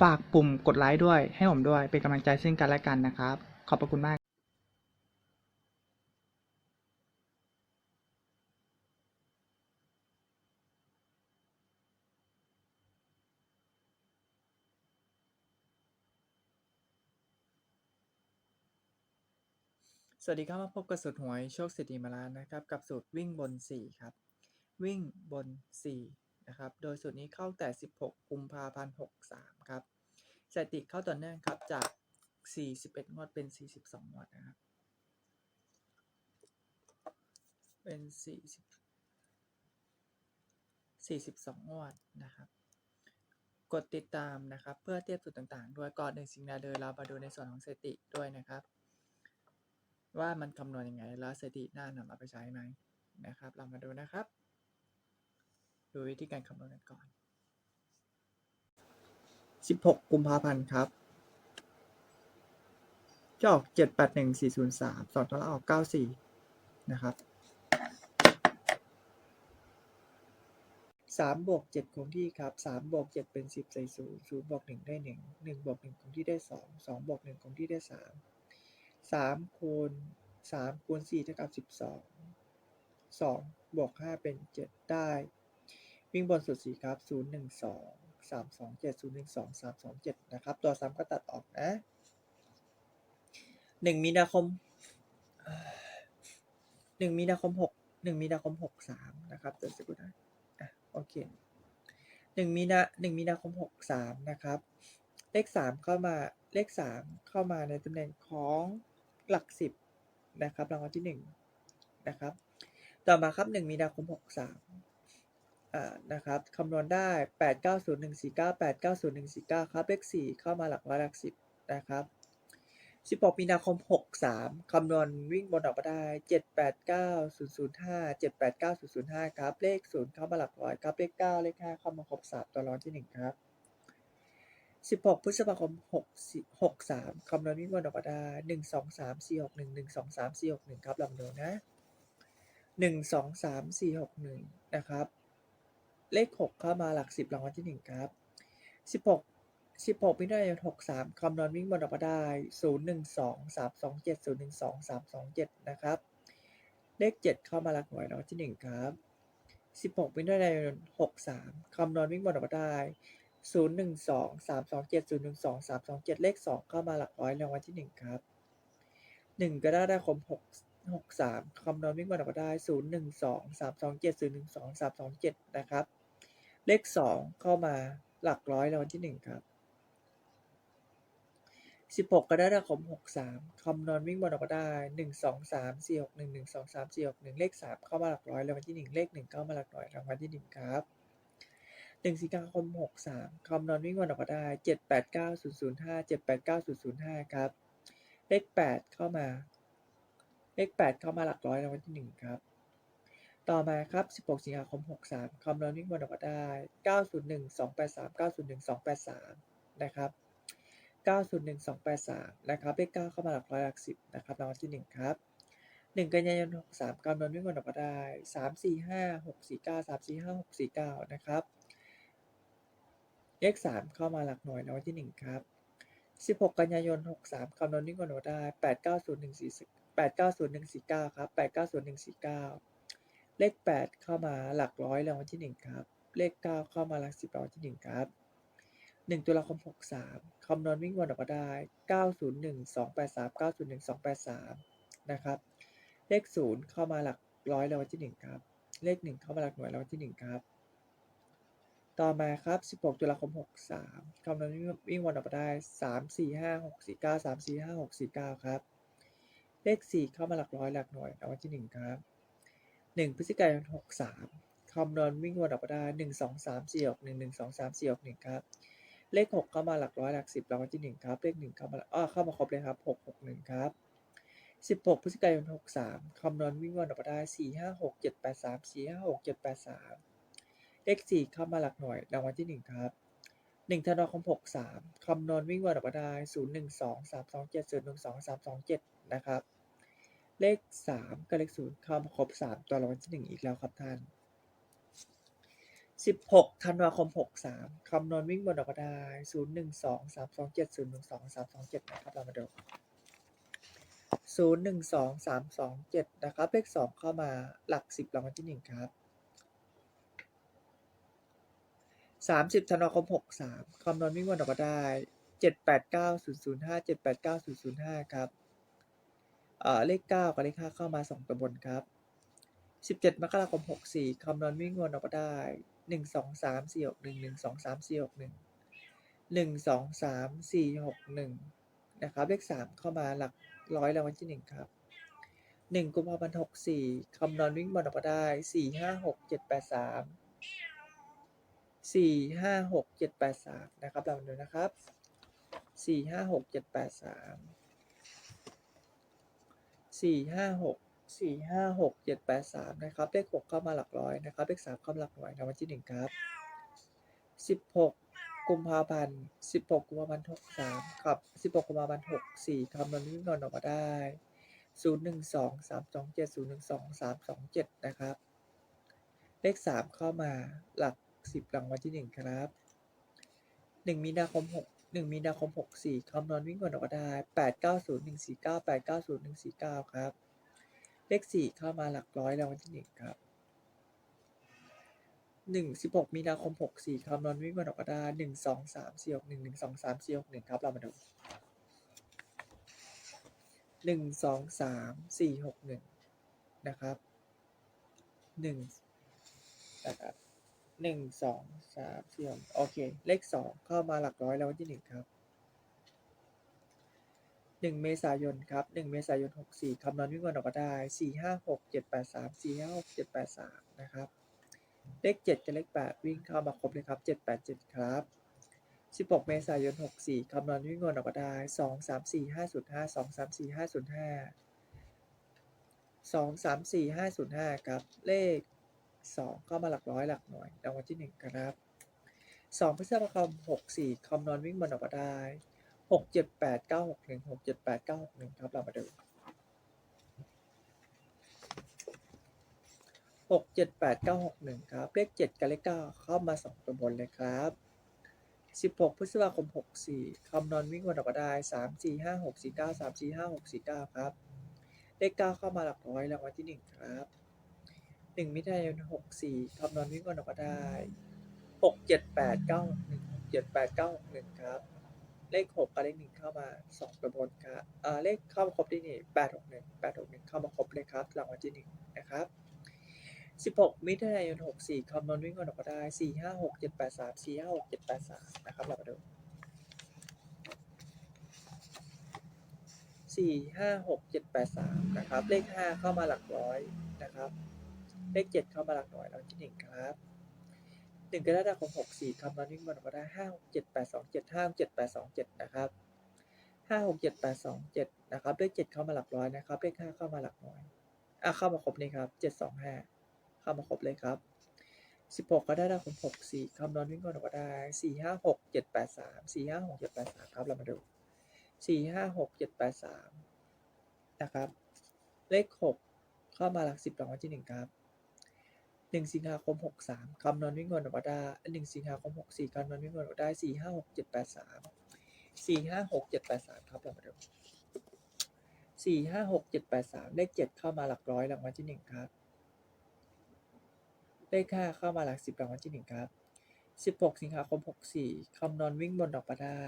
ฝากปุ่มกดไลค์ด้วย ให้ผมด้วย เป็นกำลังใจซึ่งกันและกันนะครับ ขอบพระคุณมากสวัสดีครับมาพบกับสูตรหวยโชคเศรษฐีมาลานะครับ กับสูตรวิ่งบน 4 ครับ วิ่งบน 4 นะครับ โดยสูตรนี้เข้าแต่ 16 กุมภาพันธ์ 63 ครับสถิติเข้าต่อเนื่องครับจาก 41 งวดเป็น 42 งวดนะครับ เป็น 40 42 งวดนะครับ กดติดตามนะครับ เพื่อเทียบสูตรต่างๆ ด้วยก่อนหนึ่งสิ่งใดเลยเรามาดูในส่วนของสถิติด้วยนะครับ ว่ามันคำนวณยังไง แล้วสถิติน่านำเอาไปใช้ไหมนะครับ เรามาดูนะครับ ดูวิธีการคำนวณกันก่อน 16 กุมภาพันธ์ครับจะออก 781403 สองตัวละออก 94 นะครับสามบวกเจ็ดคงที่ครับสามบวกเจ็ดเป็นสิบใส่ศูนย์ศูนย์บวกหนึ่งได้หนึ่งหนึ่งบวกหนึ่งคงที่ได้สองสองบวกหนึ่งคงที่ได้สามสามคูณสามคูณสี่เท่ากับสิบสองสองบวกห้าเป็นเจ็ดได้ วิ่งบนสุดสีครับศูนย์หนึ่งสองสามสองเจ็ดศูนย์หนึ่งสองสามสองเจ็ดนะครับ ตัวซ้ำก็ตัดออกนะหนึ่งมีนาคมหนึ่งมีนาคมหกหนึ่งมีนาคมหกสามนะครับเดี๋ยวสักครู่นะอะโอเคหนึ่งมีนาหนึ่งมีนาคมหกสามนะครับ เลขสามเข้ามา เลขสามเข้ามาในตำแหน่งของหลักสิบนะครับ รางวัลที่หนึ่งนะครับ ต่อมาครับหนึ่งมีนาคมหกสาม อ่านะครับคำนวณได้แปดเก้าศูนย์หนึ่งสี่เก้าแปดเก้าศูนย์หนึ่งสี่เก้าครับ เลขสี่เข้ามาหลักร้อยหลักสิบนะครับ 16 มีนาคม 63 คำนวณวิ่งบนออกมาได้ 789 005 789 005 ครับ เลข 0 เข้ามาหลักร้อยครับ เลข 9 เลข 5 เข้ามาครบ 3 ตัวร้อนที่ 1 ครับ 16 พฤษภาคม 63 คำนวณวิ่งบนออกมาได้ 1 2 3 4 6 1 1 2 3 4 6 1 ครับลองดูนะ 1 2 3 4 6 1 นะครับ เลข 6 เข้ามาหลัก 10รางวัลที่ 1 ครับ 16 16มิถุนายน63คำนวณวิ่งบนออกมาได้ 012 327 012 327 นะครับ เลข 7 เข้ามาหลักหน่วยรางวัลที่ 1 ครับ 16มิถุนายน63คำนวณวิ่งบนออกมาได้ 012 327 012 327 เลข 2 เข้ามาหลักร้อยรางวัลที่ 1 ครับ 1กรกฎาคม6 63คำนวณวิ่งบนออกมาได้ 012 327 012 327 นะครับ เลขสองเข้ามาหลักร้อยรางวัลที่หนึ่งครับสิบหกกรกฎาคมหกสามคำนอนวิ่งบอลออกมาได้หนึ่งสองสามสี่หกหนึ่งหนึ่งสองสามสี่หกหนึ่งเลขสามเข้ามาหลักร้อยรางวัลที่หนึ่งเลขหนึ่งเข้ามาหลักร้อยรางวัลที่หนึ่งครับหนึ่งสิงหาคมหกสามคำนอนวิ่งบอลออกมาได้เจ็ดแปดเก้าศูนย์ศูนย์ห้าเจ็ดแปดเก้าศูนย์ศูนย์ห้าครับ เลขแปดเข้ามา เลขแปดเข้ามาหลักร้อยรางวัลที่หนึ่งครับ ต่อมาครับ 16 สิงหาคม 63คำนวณวิ่งบอลออกมาได้ 901 283 901 283 นะครับ 901283 นะครับ เลข 9 เข้ามาหลักร้อยหลักสิบนะครับรางวัลที่ 1 ครับ 1 กันยายน 63กำนวนวิ่งบนออกมาได้ 3 4 5 6 4 9 3 4 5 6 4 9 นะครับ เลข 3 เข้ามาหลักหน่วยรางวัลที่ 1 ครับ 16 กันยายน 63คำนวณวิ่งบนออกมาได้ 8 9 0 1 4 8 9 0 1 4 9 ครับ 8 9 0 1 4 9 เลข 8 เข้ามาหลักร้อยรางวัลที่ 1 ครับ เลข 9 เข้ามาหลักสิบรางวัลที่ 1 ครับ 1 ตุลาคม 63 คำนวณวิ่งวนออกมาได้ 901 283 901 283 นะครับ เลข 0 เข้ามาหลักร้อยรางวัลที่หนึ่งครับ เลขหนึ่งเข้ามาหลักหน่วยรางวัลที่หนึ่งครับ ต่อมาครับ 16 ตุลาคม 63 คำนวณวิ่งวนออกมาได้ 3 4 5 6 4 9 3 4 5 6 4 9 ครับ เลข 4 เข้ามาหลักร้อยหลักหน่วยรางวัลที่ 1 ครับ หนึ่งพฤศจิกายนหกสามคำนวณวิ่งวนออกมาได้หนึ่งสองสามสี่หกหนึ่งหนึ่งสองสามสี่หกหนึ่งครับ เลขหกเข้ามาหลักร้อยหลักสิบรางวัลที่หนึ่งครับ เลขหนึ่งเข้ามาอ้อเข้ามาครบเลยครับหกหกหนึ่งครับสิบหกพฤศจิกายนหกสามคำนวณวิ่งวนออกมาได้สี่ห้าหกเจ็ดแปดสามสี่ห้าหกเจ็ดแปดสามเลขสี่เข้ามาหลักหน่วยรางวัลที่หนึ่งครับหนึ่งธันวาคมหกสามคำนวณวิ่งวนออกมาได้ศูนย์หนึ่งสองสามสองเจ็ดศูนย์หนึ่งสองสามสองเจ็ดนะครับ เลข 3 กับเลข0เข้ามาครบ 3 ตัวรางวัลที่1อีกแล้วครับท่าน 16ธันวาคม 63คำนวณวิ่งวนออกมาได้0 1 2 3 2 7 0 1 2 3 2 7นะครับเรามาดู0 1 2 3 2 7นะครับเลข 2 เข้ามาหลัก 10รางวัลที่ 1 ครับ 30ธันวาคม 63คำนวณวิ่งวนออกมาได้789 005 789 005 ครับ เลข 9 กับเลข 5 เข้ามา 2 ตัวบนครับ 17 มกราคม 64 คำนวณวิ่งวนออกมาได้ 1 2 3 4 6 1 1 2 3 4 6 1 1 2 3 4 6 1 นะครับ เลข 3 เข้ามาหลักร้อยรางวัลที่ 1 ครับ 1 กุมภาพันธ์ 64 คำนวณวิ่งบอลออกมาได้ 4 5 6 7 8 3 4 5 6 7 8 3นะครับเราดูนะครับ สี่ห้าหกสี่ห้าหกเจ็ดแปดสามนะครับเลขหกเข้ามาหลักร้อยนะครับเลขสามเข้ามาหลักหน่วยนะวันที่หนึ่งครับสิบหกกุมภาพันธ์สิบหกกุมภาพันธ์หกสามครับสิบหกกุมภาพันธ์หกสี่คำนวณนิดหน่อยออกมาได้ศูนย์หนึ่งสองสามสองเจ็ดศูนย์หนึ่งสองสามสองเจ็ดนะครับ เลขสามเข้ามาหลักสิบรางวัลที่หนึ่งครับหนึ่งมีนาคมหก 6 1มีนาคม64คำนวณวิ่งนอนออกมาได้890 149 890 149ครับ เลข4เข้ามาหลักร้อยรางวัลที่1ครับหนึ่งสิบหกมีนาคมหกสี่คำนวณวิ่งบนออกมาได้หนึ่งสองสามสี่หกหนึ่งหนึ่งสองสามสี่หกหนึ่งครับเรามาดูหนึ่งสองสามสี่หกหนึ่งนะครับหนึ่งนะครับ หนึ่งสองสามสี่หกโอเค เลขสองเข้ามาหลักร้อยแล้ววันที่หนึ่งครับหนึ่งเมษายนครับหนึ่งเมษายนหกสี่คำนวณวิ่งบนออกมาได้สี่ห้าหกเจ็ดแปดสามสี่ห้าหกเจ็ดแปดสามนะครับ เลข7กับเลข8วิ่งเข้ามาครบเลยครับ7 8 7ครับ16เมษายน64คำนวณวิ่งวนออกมาได้2 3 4 5 0 5 2 3 4 5 0 5 2 3 4 5 0 5ครับ เลข 2 เข้ามาหลักร้อยหลักหน่วยรางวัลที่ 1 ครับ2พฤษภาคม64คำนวณวิ่งวนออกมาได้6 7 8 9 6 1 6 7 8 9 6 1 ครับ เรามาดูหกเจ็ดแปดเก้าหกหนึ่งครับ เลขเจ็ดกับเลขเก้าเข้ามาสองตัวบนเลยครับสิบหกพฤษภาคมหกสี่คำนวณวิ่งวนออกมาได้สามสี่ห้าหกสี่เก้าสามสี่ห้าหกสี่เก้าครับ เลขเก้าเข้ามาหลักร้อยรางวัลที่หนึ่งครับ นึ่งมิถุนายนหกสี่คำนวณวิ่งวนออกมาได้หกเจ็ดแปดเก้าหนึ่งเจ็ดแปดเก้าหกหนึ่งครับ เลขหกกับเลขหนึ่งเข้ามาสองตัวบนครับอ่าเลขเข้ามาครบที่นี่แปดหกหนึ่งแปดหกหนึ่งเข้ามาครบเลยครับรางวัลที่หนึ่งนะครับ16มิถุนายน64คำนวณวิ่งก่อนออกมาได้4 5 6 7 8 3 4 5 6 7 8 3นะครับเรามาดู4 5 6 7 8 3นะครับ เลข5เข้ามาหลักร้อยนะครับ เลขเจ็ดเข้ามาหลักหน่วยรางวัลที่หนึ่งครับหนึ่งก็ได้จากขอหกสี่คำนวณวิ่งมาหนึ่งก็ได้ห้าเจ็ดแปดสองเจ็ดห้าเจ็ดแปดสองเจ็ดนะครับห้าหกเจ็ดแปดสองเจ็ดนะครับเลขเจ็ดเข้ามาหลักร้อยนะครับเลขห้าเข้ามาหลักหน่วยอะเข้ามาครบเลยครับเจ็ดสองห้าเข้ามาครบเลยครับสิบหกก็ได้จากขอหกสี่คำนวณวิ่งมาหนึ่งก็ได้สี่ห้าหกเจ็ดแปดสามสี่ห้าหกเจ็ดแปดสามครับเรามาดูสี่ห้าหกเจ็ดแปดสามนะครับ เลขหกเข้ามาหลักสิบหลังวัลที่หนึ่งครับ 1สิงหาคม63คำนวณวิ่งก่อนออกมาได้1สิงหาคม64คำนวณวิ่งก่อนออกมาได้4 5 6 7 8 3 4 5 6 7 8 3ครับเรามาดู4 5 6 7 8 3เลข7เข้ามาหลักร้อยรางวัลที่1ครับ เลขห้าเข้ามาหลักสิบรางวัลที่หนึ่งครับสิบหกสิงหาคมหกสี่คำนวณวิ่งบนออกมาได้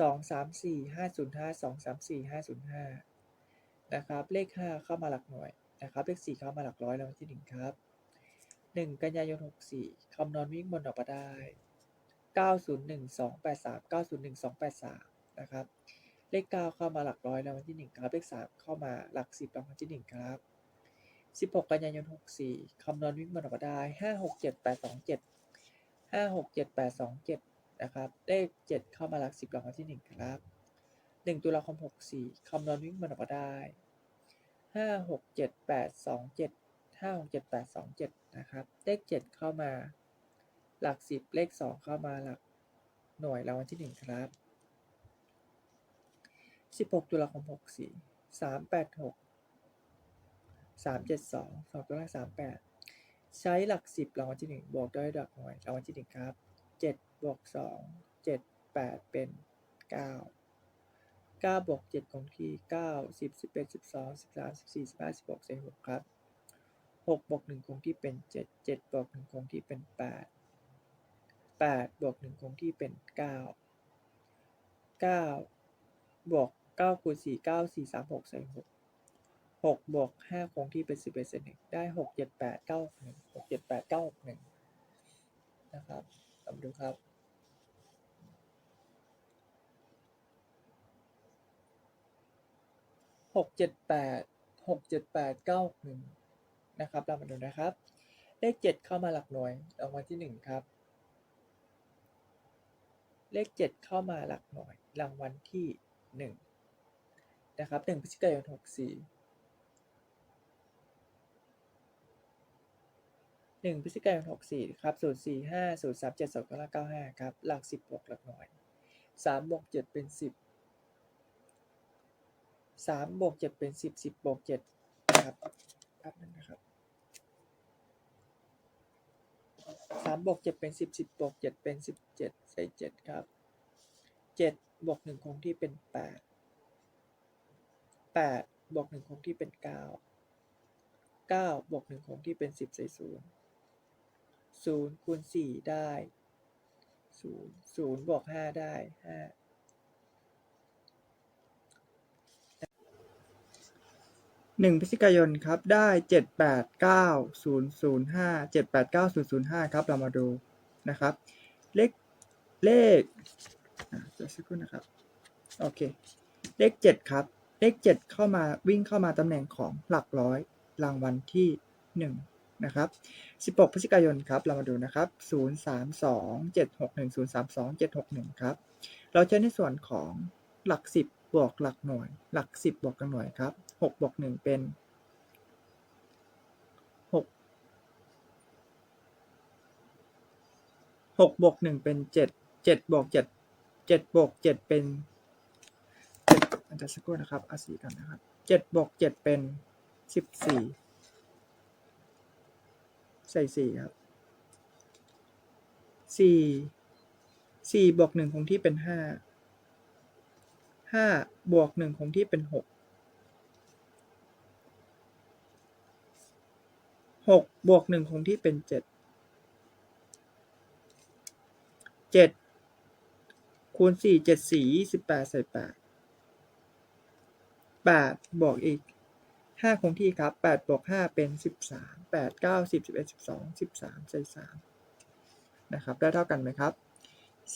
สองสามสี่ห้าศูนย์ห้าสองสามสี่ห้าศูนย์ห้านะครับ เลขห้าเข้ามาหลักหน่วย นะครับเลขสี่เข้ามาหลักร้อยรางวัลที่หนึ่งครับหนึ่งกันยายนหกสี่คำนวณวิ่งบนออกมาได้เก้าศูนย์หนึ่งสองแปดสามเก้าศูนย์หนึ่งสองแปดสามนะครับเลขเก้าเข้ามาหลักร้อยรางวัลที่หนึ่งครับเลขสามเข้ามาหลักสิบรางวัลที่หนึ่งครับสิบหกกันยายนหกสี่คำนวณวิ่งบนออกมาได้ห้าหกเจ็ดแปดสองเจ็ดห้าหกเจ็ดแปดสองเจ็ดนะครับเลขเจ็ดเข้ามาหลักสิบรางวัลที่หนึ่งครับหนึ่งตุลาคมหกสี่คำนวณวิ่งบนออกมาได้ ห้าหกเจ็ดแปดสองเจ็ดห้าหกเจ็ดแปดสองเจ็ดนะครับ เลขเจ็ดเข้ามา หลักสิบเลขสองเข้ามาหลักหน่วยรางวัลที่หนึ่งครับสิบหกตุลาคมหกสี่สามแปดหกสามเจ็ดสองสองตัวเลขสามแปดใช้หลักสิบรางวัลที่หนึ่งบวกด้วยหลักหน่วยรางวัลที่หนึ่งครับเจ็ดบวกสองเจ็ดแปดเป็นเก้า ก้าบวกเจ็ดคงที่เก้าสิบสิบเอ็ดสิบสองสิบสามสิบสี่สิบห้าสิบหกสิบหกครับหกบวกหนึ่งคงที่เป็นเจ็ดเจ็ดบวกหนึ่งคงที่เป็นแปดแปดบวกหนึ่งคงที่เป็นเก้าเก้าบวกเก้าคูณสี่เก้าสี่สามหกใส่หกหกบวกห้าคงที่เป็นสิบเอ็ดเศษหนึ่งได้หกเจ็ดแปดเก้าหนึ่งหกเจ็ดแปดเก้าหนึ่งนะครับลองดูครับ หกเจ็ดแปดหกเจ็ดแปดเก้าหนึ่งนะครับเรามาดูนะครับ เลขเจ็ดเข้ามาหลักหน่วยรางวัลที่หนึ่งครับ เลขเจ็ดเข้ามาหลักหน่วยรางวัลที่หนึ่งนะครับหนึ่งพฤศจิกายนหกสี่หนึ่งพฤศจิกายนหกสี่ครับศูนย์สี่ห้าศูนย์สามเจ็ดสองเก้าเก้าห้าครับ หลักสิบบวกหลักหน่วยสามบวกเจ็ดเป็นสิบ สามบวกเจ็ดเป็นสิบสิบบวกเจ็ดนะครับแป๊บนึงนะครับสามบวกเจ็ดเป็นสิบสิบบวกเจ็ดเป็นสิบเจ็ดใส่เจ็ดครับเจ็ดบวกหนึ่งคงที่เป็นแปดแปดบวกหนึ่งคงที่เป็นเก้าเก้าบวกหนึ่งคงที่เป็นสิบใส่ศูนย์ศูนย์คูณสี่ได้ศูนย์ศูนย์บวกห้าได้ห้า หนึ่งพฤศจิกายนครับได้เจ็ดแปดเก้าศูนย์ศูนย์ห้าเจ็ดแปดเก้าศูนย์ศูนย์ห้าครับเรามาดูนะครับ เลขเลขอะเดี๋ยวสักครู่นะครับโอเคเลขเจ็ดครับ เลขเจ็ดเข้ามาวิ่งเข้ามาตำแหน่งของหลักร้อยรางวัลที่หนึ่งนะครับสิบหกพฤศจิกายนครับเรามาดูนะครับศูนย์สามสองเจ็ดหกหนึ่งศูนย์สามสองเจ็ดหกหนึ่งครับเราใช้ในส่วนของหลักสิบบวกหลักหน่วย หลักสิบบวกกับหน่วยครับ หกบวกหนึ่งเป็นหกหกบวกหนึ่งเป็นเจ็ดเจ็ดบวกเจ็ดเจ็ดบวกเจ็ดเป็นเจ็ดอันจะสักครู่นะครับอาสีกันนะครับเจ็ดบวกเจ็ดเป็นสิบสี่ใส่สี่ครับสี่สี่บวกหนึ่งคงที่เป็นห้าห้าบวกหนึ่งคงที่เป็นหก หกบวกหนึ่งคงที่เป็นเจ็ดเจ็ดคูณสี่เจ็ดสี่ยี่สิบแปดใส่แปดแปดบวกอีกห้าคงที่ครับแปดบวกห้าเป็นสิบสามแปดเก้าสิบสิบเอ็ดสิบสองสิบสามใส่สามนะครับ ได้เท่ากันไหมครับ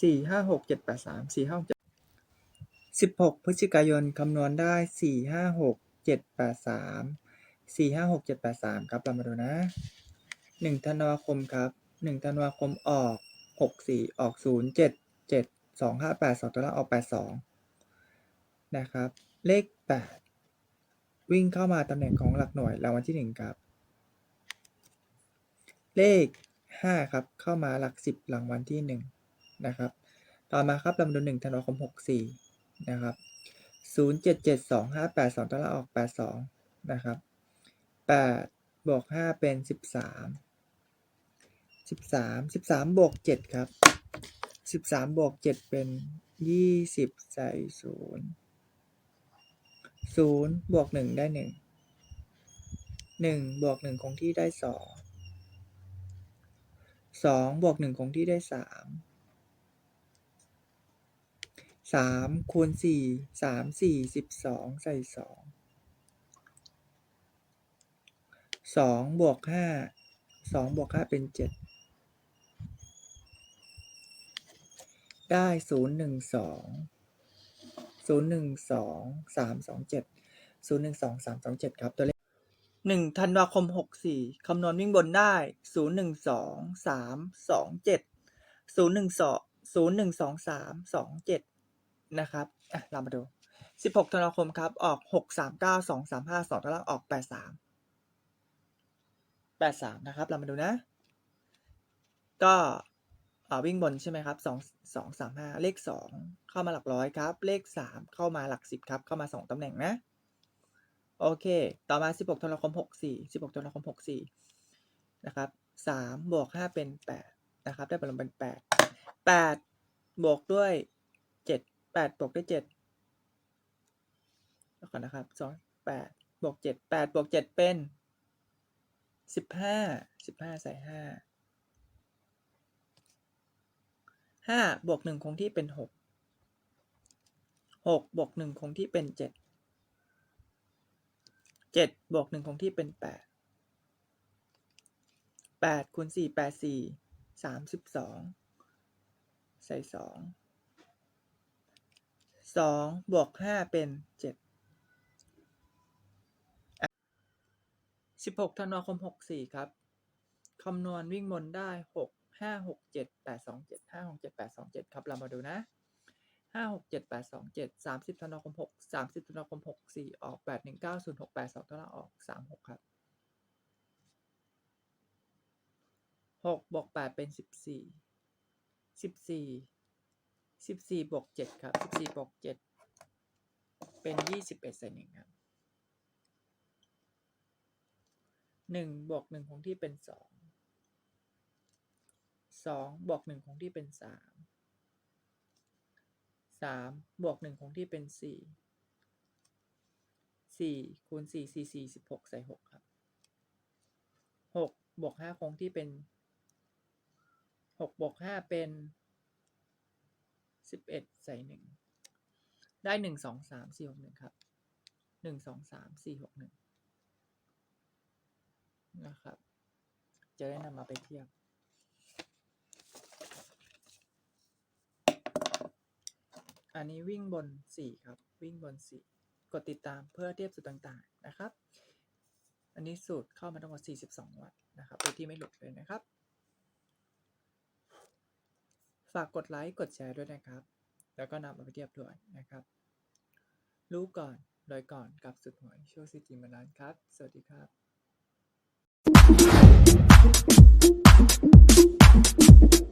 สี่ห้าหกเจ็ดแปดสามสี่ห้าหกสิบหกพฤศจิกายนคำนวณได้สี่ห้าหกเจ็ดแปดสาม สี่ห้าหกเจ็ดแปดสามครับ เรามาดูนะหนึ่งธันวาคมครับหนึ่งธันวาคมออกหกสี่ออกศูนย์เจ็ดเจ็ดสองห้าแปดสองตัวละออกแปดสองนะครับ เลขแปดวิ่งเข้ามาตำแหน่งของหลักหน่วยรางวัลที่หนึ่งครับ เลขห้าครับ เข้ามาหลักสิบรางวัลที่หนึ่งนะครับ ต่อมาครับเรามาดูหนึ่งธันวาคมหกสี่นะครับศูนย์เจ็ดเจ็ดสองห้าแปดสองตารางออกแปดสองนะครับ แปดบวกห้าเป็นสิบสามสิบสามสิบสามบวกเจ็ดครับสิบสามบวกเจ็ดเป็นยี่สิบใส่ศูนย์ศูนย์บวกหนึ่งได้หนึ่งหนึ่งบวกหนึ่งคงที่ได้สองสองบวกหนึ่งคงที่ได้สามสามคูณสี่สามสี่สิบสองใส่สอง สองบวกห้าสองบวกห้าเป็นเจ็ดได้ศูนย์หนึ่งสองศูนย์หนึ่งสองสามสองเจ็ดศูนย์หนึ่งสองสามสองเจ็ดครับตัวเลขหนึ่งธันวาคมหกสี่คำนวณวิ่งบนได้ศูนย์หนึ่งสองสามสองเจ็ดศูนย์หนึ่งสองศูนย์หนึ่งสองสามสองเจ็ดนะครับอะเรามาดูสิบหกธันวาคมครับ ออกหกสามเก้าสองสามห้าสองตารางออกแปดสาม แปดสามนะครับ เรามาดูนะ ก็วิ่งบนใช่ไหมครับสองสองสามห้าเลขสองเข้ามาหลักร้อยครับ เลขสามเข้ามาหลักสิบครับ เข้ามาสองตำแหน่งนะ โอเค ต่อมาสิบหกธันวาคมหกสี่สิบหกธันวาคมหกสี่นะครับสามบวกห้าเป็นแปดนะครับ ได้ผลลัพธ์เป็นแปดแปดบวกด้วยเจ็ดแปดบวกด้วยเจ็ดแล้วก่อนนะครับสองแปดบวกเจ็ดแปดบวกเจ็ดเป็น สิบห้าสิบห้าใส่ห้าห้าบวกหนึ่งคงที่เป็นหกหกบวกหนึ่งคงที่เป็นเจ็ดเจ็ดบวกหนึ่งคงที่เป็นแปดแปดคูณสี่แปดสี่สามสิบสองใส่สองสองบวกห้าเป็นเจ็ด สิบหกธันวาคมหกสี่ครับ คำนวณวิ่งบนได้หกห้าหกเจ็ดแปดสองเจ็ดห้าหกเจ็ดแปดสองเจ็ดครับ เรามาดูนะห้าหกเจ็ดแปดสองเจ็ดสามสิบธันวาคมหกสามสิบธันวาคมหกสี่ออกแปดหนึ่งเก้าศูนย์หกแปดสองตัวละออกสามหกครับหกบวกแปดเป็นสิบสี่สิบสี่สิบสี่บวกเจ็ดครับสิบสี่บวกเจ็ดเป็นยี่สิบเอ็ดใส่หนึ่งครับ หนึ่งบวกหนึ่งคงที่เป็นสองสองบวกหนึ่งคงที่เป็นสามสามบวกหนึ่งคงที่เป็นสี่สี่คูณสี่สี่สี่สิบหกใส่หกครับหกบวกห้าคงที่เป็นหกบวกห้าเป็นสิบเอ็ดใส่หนึ่งได้หนึ่งสองสามสี่หกหนึ่งครับหนึ่งสองสามสี่หกหนึ่ง นะครับ จะได้นำมาไปเทียบ อันนี้วิ่งบน 4 ครับ วิ่งบน 4 กดติดตามเพื่อเทียบสูตรต่างๆนะครับ อันนี้สูตรเข้ามาทั้งหมด 42 วัตต์นะครับโดยที่ไม่หลุดเลยนะครับ ฝากกดไลค์กดแชร์ด้วยนะครับ แล้วก็นำมาไปเทียบด้วยนะครับ รู้ก่อนโดยก่อนกับสุดหวยโชว์ซิจิมานันครับ สวัสดีครับ Thank you.